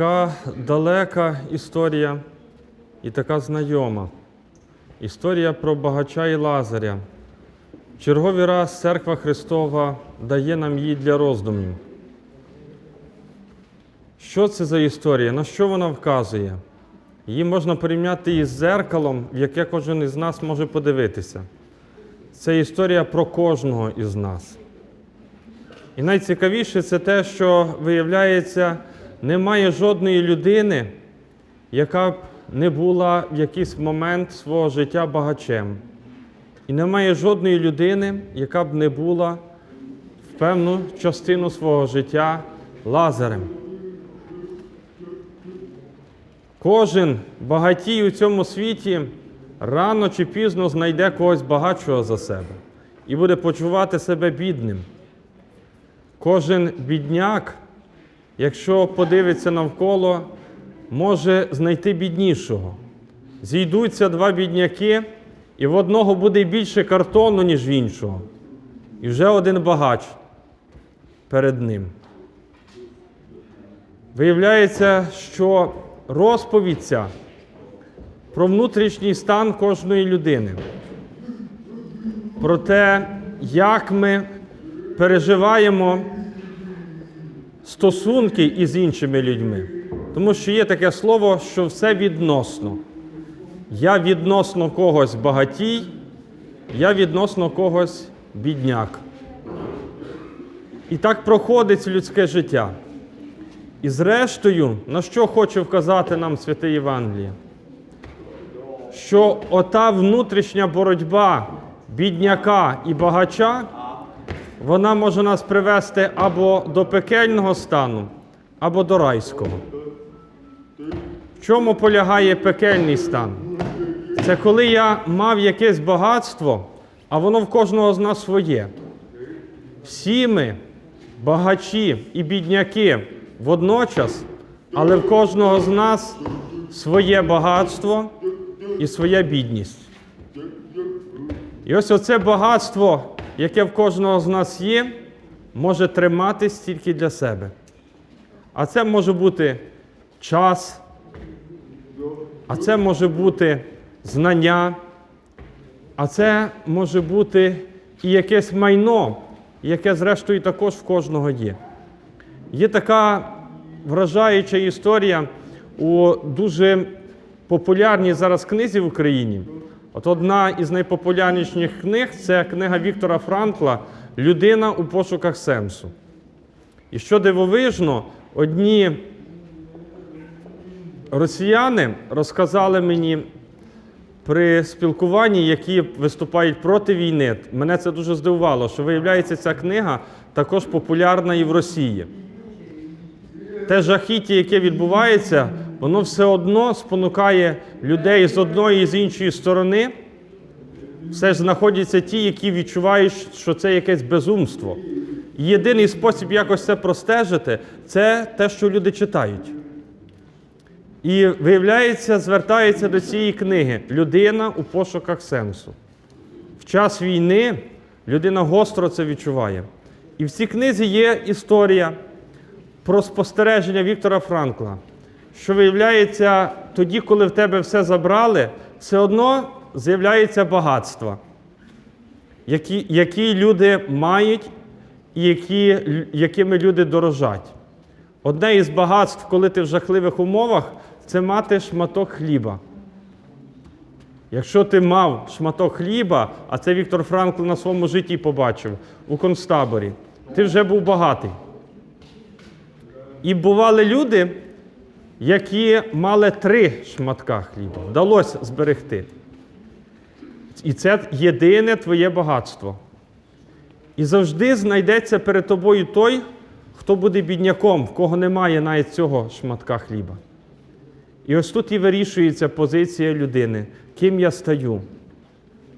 Така далека історія і така знайома. Історія про багача і Лазаря. Черговий раз Церква Христова дає нам її для роздумів. Що це за історія? На що вона вказує? Її можна порівняти із зеркалом, в яке кожен із нас може подивитися. Це історія про кожного із нас. І найцікавіше це те, що виявляється, немає жодної людини, яка б не була в якийсь момент свого життя багачем. І немає жодної людини, яка б не була в певну частину свого життя лазарем. Кожен багатій у цьому світі рано чи пізно знайде когось багатшого за себе і буде почувати себе бідним. Кожен бідняк, якщо подивиться навколо, може знайти біднішого. Зійдуться два бідняки, і в одного буде більше картону, ніж в іншого. І вже один багач перед ним. Виявляється, що розповідь ця про внутрішній стан кожної людини, про те, як ми переживаємо стосунки із іншими людьми. Тому що є таке слово, що все відносно. Я відносно когось багатій, я відносно когось бідняк. І так проходить людське життя. І зрештою, на що хоче вказати нам святе Євангеліє? Що ота внутрішня боротьба бідняка і багача, вона може нас привести або до пекельного стану, або до райського. В чому полягає пекельний стан? Це коли я мав якесь багатство, а воно в кожного з нас своє. Всі ми, багачі і бідняки водночас, але в кожного з нас своє багатство і своя бідність. І ось оце багатство, яке в кожного з нас є, може триматись тільки для себе. А це може бути час, а це може бути знання, а це може бути і якесь майно, яке, зрештою, також в кожного є. Є така вражаюча історія у дуже популярній зараз книзі в Україні. От одна із найпопулярніших книг це книга Віктора Франкла Людина у пошуках сенсу. І що дивовижно, одні росіяни розказали мені при спілкуванні, які виступають проти війни. Мене це дуже здивувало, що виявляється, ця книга також популярна і в Росії. Те жахіття, яке відбувається, воно все одно спонукає людей з одної і з іншої сторони. Все ж знаходяться ті, які відчувають, що це якесь безумство. І єдиний спосіб якось це простежити це те, що люди читають. І виявляється, звертається до цієї книги людина у пошуках сенсу. В час війни людина гостро це відчуває. І в цій книзі є історія про спостереження Віктора Франкла, що виявляється, тоді, коли в тебе все забрали, все одно з'являється багатство, які, які люди мають і які, якими люди дорожать. Одне із багатств, коли ти в жахливих умовах, це мати шматок хліба. Якщо ти мав шматок хліба, а це Віктор Франкл на своєму житті побачив у концтаборі, ти вже був багатий. І бували люди, які мали три шматка хліба. Вдалося зберегти. І це єдине твоє багатство. І завжди знайдеться перед тобою той, хто буде бідняком, в кого немає навіть цього шматка хліба. І ось тут і вирішується позиція людини, ким я стаю.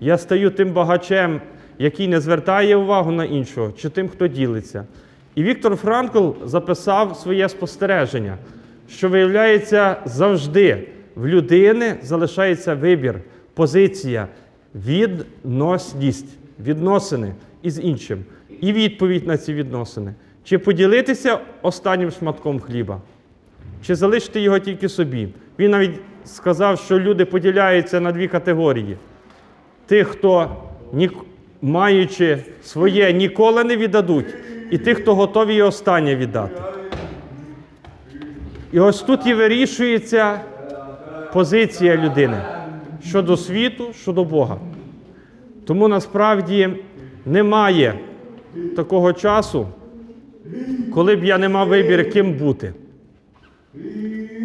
Я стаю тим багачем, який не звертає увагу на іншого, чи тим, хто ділиться. І Віктор Франкл записав своє спостереження, що виявляється завжди в людини залишається вибір, позиція, відносність, відносини із іншим. І відповідь на ці відносини. Чи поділитися останнім шматком хліба, чи залишити його тільки собі. Він навіть сказав, що люди поділяються на дві категорії: тих, хто, маючи своє, ніколи не віддадуть, і тих, хто готові і останнє віддати. І ось тут і вирішується позиція людини щодо світу, щодо Бога. Тому насправді немає такого часу, коли б я не мав вибір, ким бути.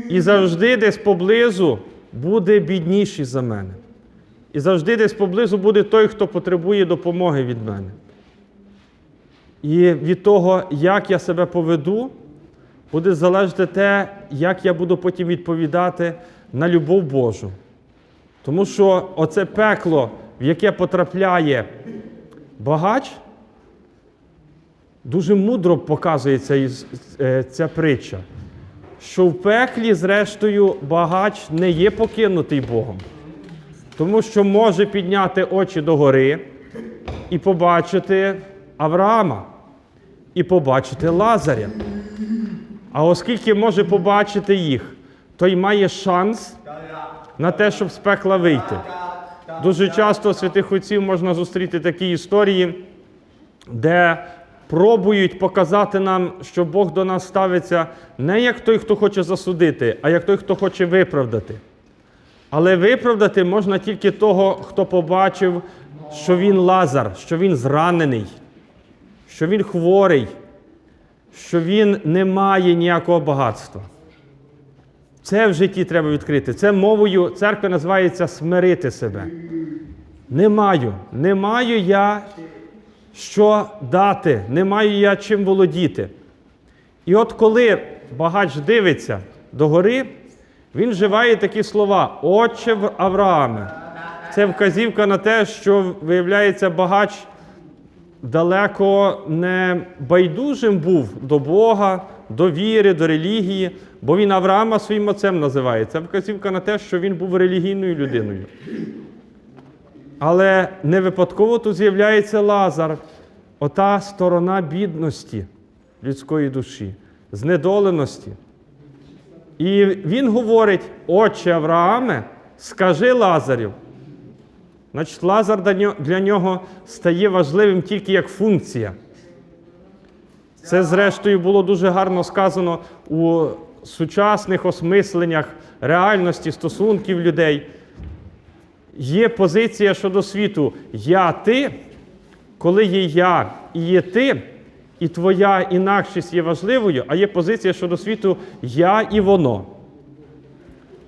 І завжди десь поблизу буде бідніший за мене. І завжди десь поблизу буде той, хто потребує допомоги від мене. І від того, як я себе поведу, буде залежати те, як я буду потім відповідати на любов Божу. Тому що оце пекло, в яке потрапляє багач, дуже мудро показує ця, е, ця притча, що в пеклі, зрештою, багач не є покинутий Богом, тому що може підняти очі догори і побачити Авраама, і побачити Лазаря. А оскільки може побачити їх, той має шанс на те, щоб з пекла вийти. Дуже часто святих отців можна зустріти такі історії, де пробують показати нам, що Бог до нас ставиться не як той, хто хоче засудити, а як той, хто хоче виправдати. Але виправдати можна тільки того, хто побачив, що він лазар, що він зранений, що він хворий, що він не має ніякого багатства. Це в житті треба відкрити. Це мовою церкви називається смирити себе. Не маю, не маю я що дати, не маю я чим володіти. І от коли багач дивиться догори, він вживає такі слова Отче Аврааме. Це вказівка на те, що, виявляється, багач далеко не байдужим був до Бога, до віри, до релігії, бо він Авраама своїм отцем називає. Це вказівка на те, що він був релігійною людиною. Але не випадково тут з'являється Лазар, ота сторона бідності людської душі, знедоленості. І він говорить: Отче Аврааме, скажи Лазарю. Значить, Лазар для для нього стає важливим тільки як функція. Це, зрештою, було дуже гарно сказано у сучасних осмисленнях реальності стосунків людей. Є позиція щодо світу я ти, коли є я і є ти, і твоя інакшість є важливою, а є позиція щодо світу я і воно.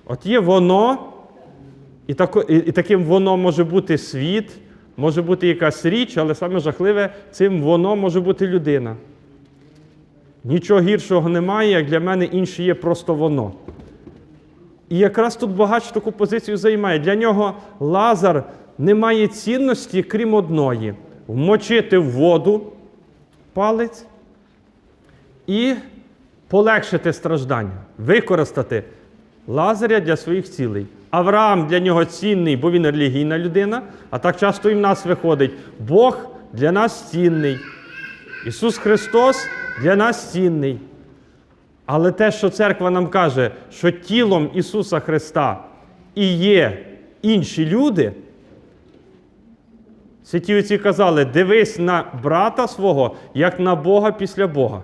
От є воно, і, тако, і, і таким воно може бути світ, може бути якась річ, але саме жахливе, цим воно може бути людина. Нічого гіршого немає, як для мене інше є просто воно. І якраз тут багач таку позицію займає. Для нього лазар не має цінності, крім одної: вмочити в воду палець і полегшити страждання, використати лазаря для своїх цілей. Авраам для нього цінний, бо він релігійна людина, а так часто і в нас виходить. Бог для нас цінний. Ісус Христос для нас цінний. Але те, що церква нам каже, що тілом Ісуса Христа і є інші люди, святі отці казали, дивись на брата свого, як на Бога після Бога.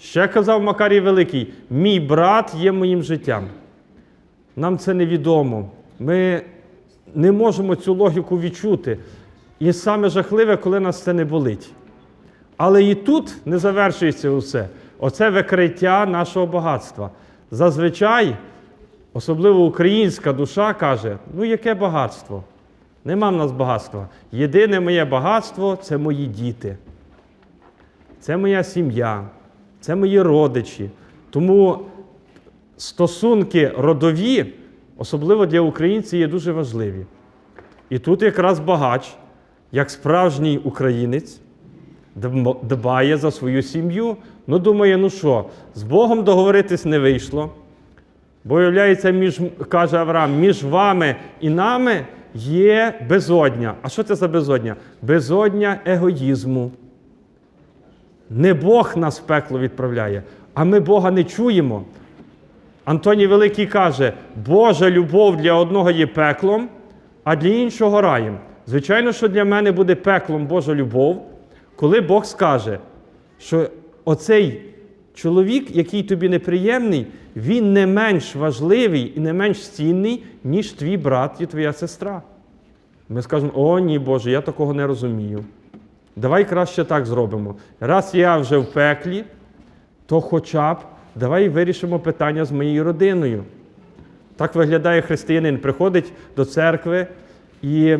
Ще казав Макарій Великий: мій брат є моїм життям. Нам це невідомо. Ми не можемо цю логіку відчути. І саме жахливе, коли нас це не болить. Але і тут не завершується усе. Оце викриття нашого багатства. Зазвичай, особливо українська душа каже: ну яке багатство? Нема в нас багатства. Єдине моє багатство це мої діти. Це моя сім'я, це мої родичі. Тому стосунки родові, особливо для українців, є дуже важливі. І тут якраз багач, як справжній українець, дбає за свою сім'ю. Ну, думає, ну що, з Богом договоритись не вийшло. Бо, виявляється, між, каже Авраам, між вами і нами є безодня. А що це за безодня? Безодня егоїзму. Не Бог нас в пекло відправляє, А ми Бога не чуємо. Антоній Великий каже, Божа любов для одного є пеклом, а для іншого раєм. Звичайно, що для мене буде пеклом Божа любов, коли Бог скаже, що оцей чоловік, який тобі неприємний, він не менш важливий і не менш цінний, ніж твій брат і твоя сестра. Ми скажемо, о ні, Боже, я такого не розумію. Давай краще так зробимо. Раз я вже в пеклі, то хоча б давай вирішимо питання з моєю родиною. Так виглядає християнин, приходить до церкви і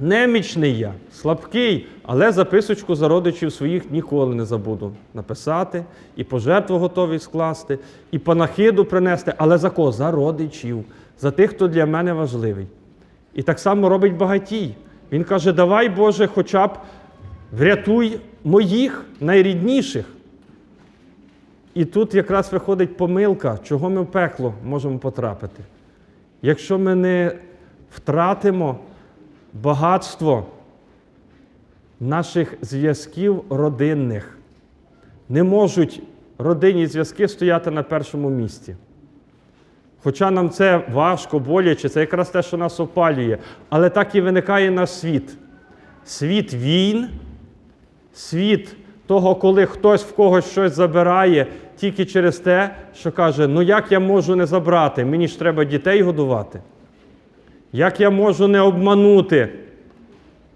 немічний я, слабкий, але записочку за родичів своїх ніколи не забуду написати, і пожертву готовий скласти, і панахиду принести, але за кого? За родичів, за тих, хто для мене важливий. І так само робить багатій. Він каже: давай, Боже, хоча б врятуй моїх найрідніших. І тут якраз виходить помилка, чого ми в пекло можемо потрапити. Якщо ми не втратимо багатство наших зв'язків родинних, не можуть родинні зв'язки стояти на першому місці. Хоча нам це важко, боляче, це якраз те, що нас опалює. Але так і виникає наш світ. Світ війн, світ того, коли хтось в когось щось забирає тільки через те, що каже: ну як я можу не забрати? Мені ж треба дітей годувати. Як я можу не обманути,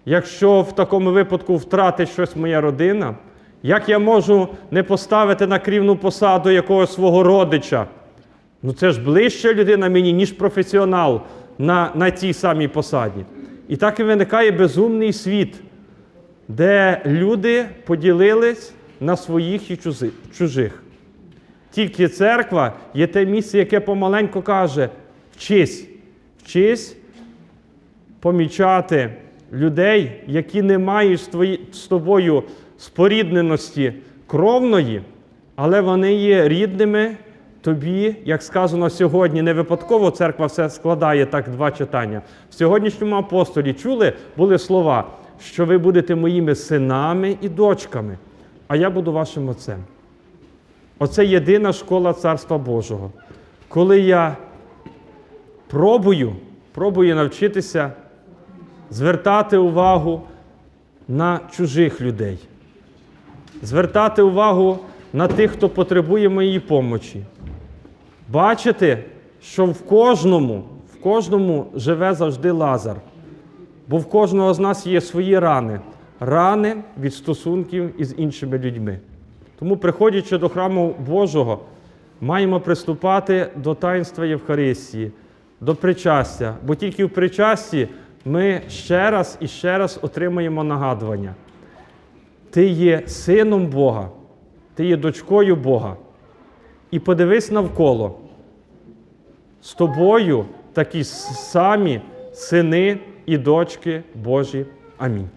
якщо в такому випадку втратить щось моя родина? Як я можу не поставити на крівну посаду якогось свого родича? Ну це ж ближча людина мені, ніж професіонал на, на тій самій посаді. І так і виникає безумний світ, де люди поділились на своїх і чужих. Тільки церква є те місце, яке помаленьку каже: вчись, вчись помічати людей, які не мають з, тобою спорідненості кровної, але вони є рідними тобі, як сказано сьогодні, не випадково церква все складає так два читання. В сьогоднішньому апостолі чули були слова, що ви будете моїми синами і дочками, а я буду вашим отцем. Оце єдина школа Царства Божого. Коли я пробую, пробую навчитися звертати увагу на чужих людей, звертати увагу на тих, хто потребує моєї помочі. Бачити, що в кожному, в кожному живе завжди Лазар. Бо в кожного з нас є свої рани, рани від стосунків із іншими людьми. Тому, приходячи до храму Божого, маємо приступати до таїнства Євхаристії, до причастя, бо тільки в причасті ми ще раз і ще раз отримаємо нагадування. Ти є сином Бога, ти є дочкою Бога. І подивись навколо. З тобою такі самі сини і дочки Божі. Амінь.